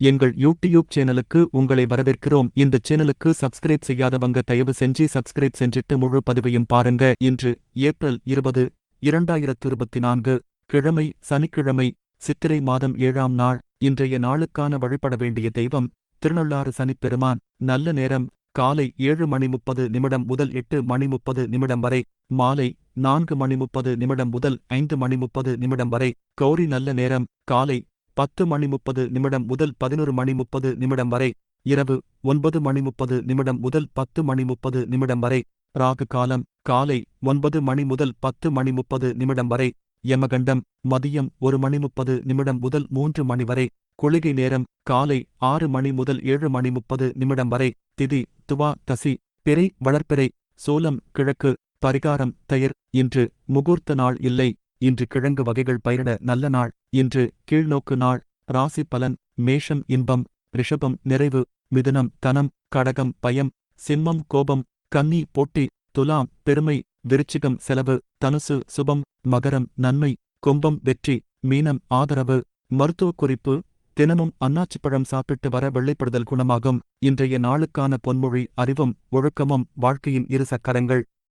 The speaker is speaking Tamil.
எங்கள் யூடியூப் சேனலுக்கு உங்களை வரவேற்கிறோம். இந்த சேனலுக்கு சப்ஸ்கிரைப் செய்யாதவங்க தயவு செஞ்சு சப்ஸ்கிரைப் செஞ்சிட்டு முழு பதிவையும் பாருங்க. இன்று ஏப்ரல் இருபது இரண்டாயிரத்து இருபத்தி நான்கு கிழமை சனிக்கிழமை சித்திரை மாதம் ஏழாம் நாள். இன்றைய நாளுக்கான வழிபட வேண்டிய தெய்வம் திருநள்ளாறு சனிப்பெருமான். நல்ல நேரம் காலை ஏழு மணி முப்பது நிமிடம் முதல் எட்டு மணி முப்பது நிமிடம் வரை மாலை நான்கு மணி முப்பது நிமிடம் முதல் ஐந்து மணி முப்பது நிமிடம் வரை. கௌரி நல்ல நேரம் காலை பத்து மணி முப்பது நிமிடம் முதல் பதினொரு மணி முப்பது நிமிடம் வரை இரவு ஒன்பது மணி முப்பது நிமிடம் முதல் பத்து மணி முப்பது நிமிடம் வரை ராகு காலம் காலை ஒன்பது மணி முதல் பத்து மணி முப்பது நிமிடம் வரை யமகண்டம் மதியம் ஒரு மணி முப்பது நிமிடம் முதல் மூன்று மணி வரை குளிகை நேரம் காலை ஆறு மணி முதல் ஏழு மணி முப்பது நிமிடம் வரை திதி துவா தசி பிறை வளர்ப்பிறை சோலம் கிழக்கு பரிகாரம் தயிர் இன்று முகூர்த்த நாள் இல்லை. இன்று கிழங்கு வகைகள் பயிரிட நல்ல நாள். இன்று கீழ்நோக்கு நாள். ராசி பலன் மேஷம் இன்பம் ரிஷபம் நிறைவு மிதுனம் தனம் கடகம் பயம் சிம்மம் கோபம் கன்னி போட்டி துலாம் பெருமை விருச்சிகம் செலவு தனுசு சுபம் மகரம் நன்மை கும்பம் வெற்றி மீனம் ஆதரவு மருத்துவ குறிப்பு தினமும் அன்னாச்சிப்பழம் சாப்பிட்டு வர வெள்ளைப்படுதல் குணமாகும். இன்றைய நாளுக்கான பொன்மொழி அறிவும் ஒழுக்கமும் வாழ்க்கையின் இரு சக்கரங்கள்.